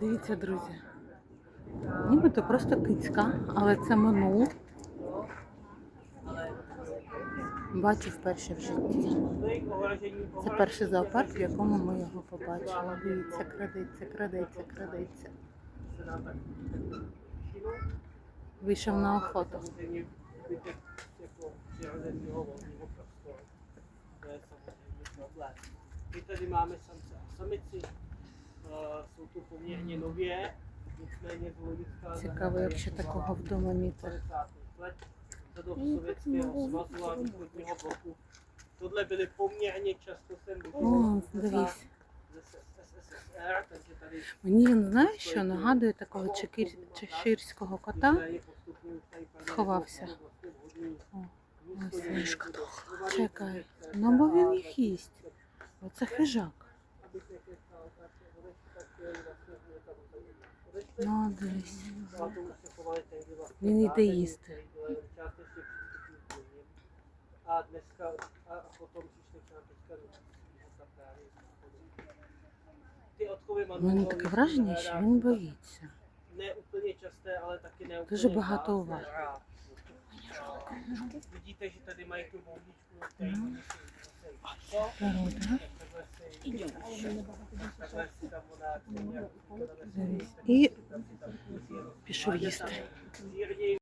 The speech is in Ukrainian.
Дивіться, друзі. Нібито просто кицька, але це минул. Бачу вперше в житті. Це перший зоопарк, в якому ми його побачили. Дивіться, крадеться, крадеться, крадеться. Вийшов на охоту. Samozřejmě zbytek jako přirozeného volného Цікаво, якщо такого вдома міти. 50. let za dob Sovětského svazu a východního bloku. Tohle byly poměrně často sem О, дивись. Мені він знає, що нагадує такого чеширського кота. Сховався. О, ось by Чекай. Ну, бо він їх їсть. Оце хижак. Ну, дивись. Він йде їсти. života právě. Ty odchovy У мене таке враження, що він боїться. Не úplně časté, ale taky ne Дуже багато уваги. Vidíte, že tady mají tu boudičku, na І пішов їсти.